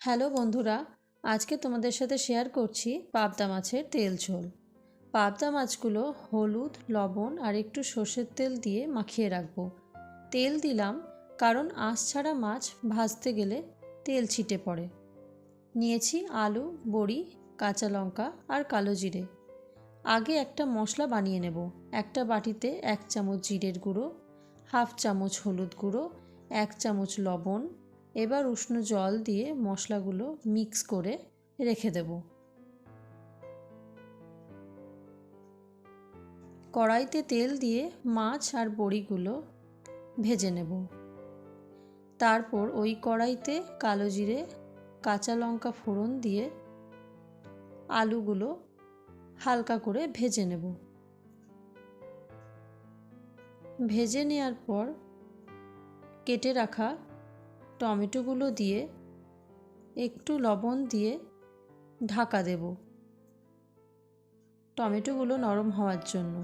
Hello বন্ধুরা, আজকে তোমাদের সাথে শেয়ার করছি পাবদা মাছের তেল ঝোল। পাবদা মাছগুলো হলুদ, লবণ আর একটু সর্ষের তেল দিয়ে মাখিয়ে রাখব। তেল দিলাম কারণ আঁশ ছাড়া মাছ ভাজতে গেলে তেল ছিটে পড়ে। নিয়েছি আলু, বড়ি, কাঁচা লঙ্কা আর কালো জিরে। আগে একটা মশলা বানিয়ে নেব। একটা বাটিতে এক চামচ জিরের গুঁড়ো, হাফ চামচ হলুদ গুঁড়ো, এক চামচ লবণ এবার উষ্ণ জল দিয়ে মশলাগুলো মিক্স করে রেখে দেব। কড়াইতে তেল দিয়ে মাছ আর বড়িগুলো ভেজে নেব। তারপর ওই কড়াইতে কালো জিরে, কাঁচা লঙ্কা ফোড়ন দিয়ে আলুগুলো হালকা করে ভেজে নেব। ভেজে নেওয়ার পর কেটে রাখা টমেটোগুলো দিয়ে একটু লবণ দিয়ে ঢাকা দেব। টমেটোগুলো নরম হওয়ার জন্য।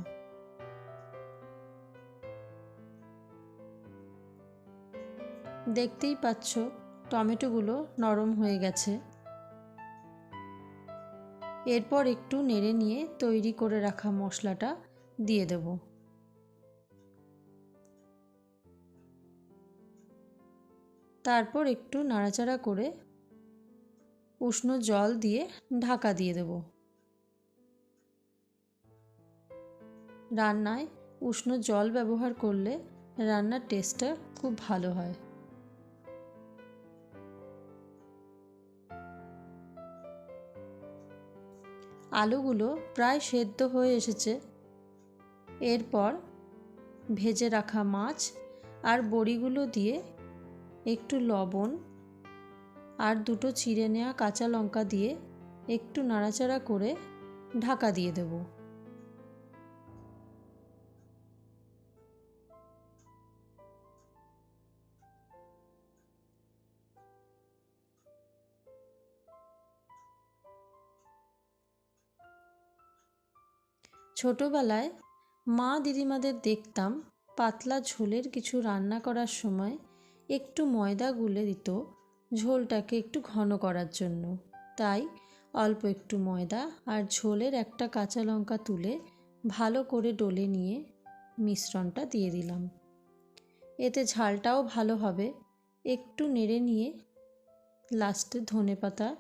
দেখতেই পাচ্ছ টমেটোগুলো নরম হয়ে গেছে। এরপর একটু নেড়ে নিয়ে তৈরি করে রাখা মশলাটা দিয়ে দেবো। তারপর একটু নাড়াচাড়া করে উষ্ণ জল দিয়ে ঢাকা দিয়ে দেব। রান্নায় উষ্ণ জল ব্যবহার করলে রান্নার টেস্টটা খুব ভালো হয়। আলুগুলো প্রায় সেদ্ধ হয়ে এসেছে। এরপর ভেজে রাখা মাছ আর বড়িগুলো দিয়ে একটু লবণ আর দুটো চিড়ে নেওয়া কাঁচা লঙ্কা দিয়ে একটু নাড়াচাড়া করে ঢাকা দিয়ে দেব। ছোটোবেলায় মা দিদিমাদের দেখতাম পাতলা ঝোলের কিছু রান্না করার সময় একটু ময়দা গুলে দিত ঝোলটাকে একটু ঘন করার জন্য। তাই অল্প একটু ময়দা আর ঝোলের একটা কাঁচা লঙ্কা তুলে ভালো করে ডলে নিয়ে মিশ্রণটা দিয়ে দিলাম। এতে ঝালটাও ভালো হবে। একটু নেড়ে নিয়ে লাস্টে ধনে পাতা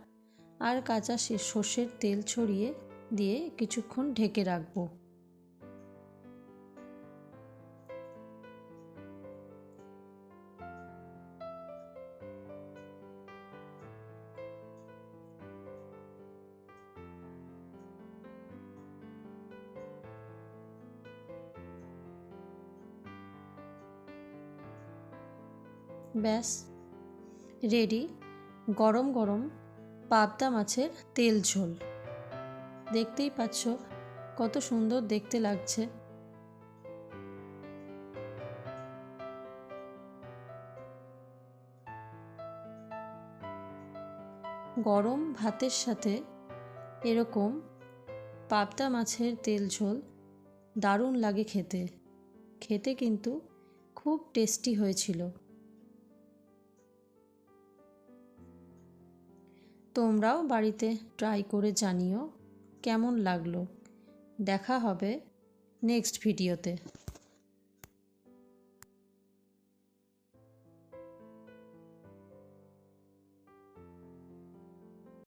আর কাঁচা সর্ষের তেল ছড়িয়ে দিয়ে কিছুক্ষণ ঢেকে রাখব। ব্যাস। রেডি। গরম গরম পাবদা মাছের তেল ঝোল। দেখতেই পাচ্ছ কত সুন্দর দেখতে লাগছে। গরম ভাতের সাথে এরকম পাবদা মাছের তেল ঝোল দারুণ লাগে খেতে। খেতে কিন্তু খুব টেস্টি হয়েছিল। তোমরাও বাড়িতে ট্রাই করে জানিও কেমন লাগল। দেখা হবে নেক্সট ভিডিওতে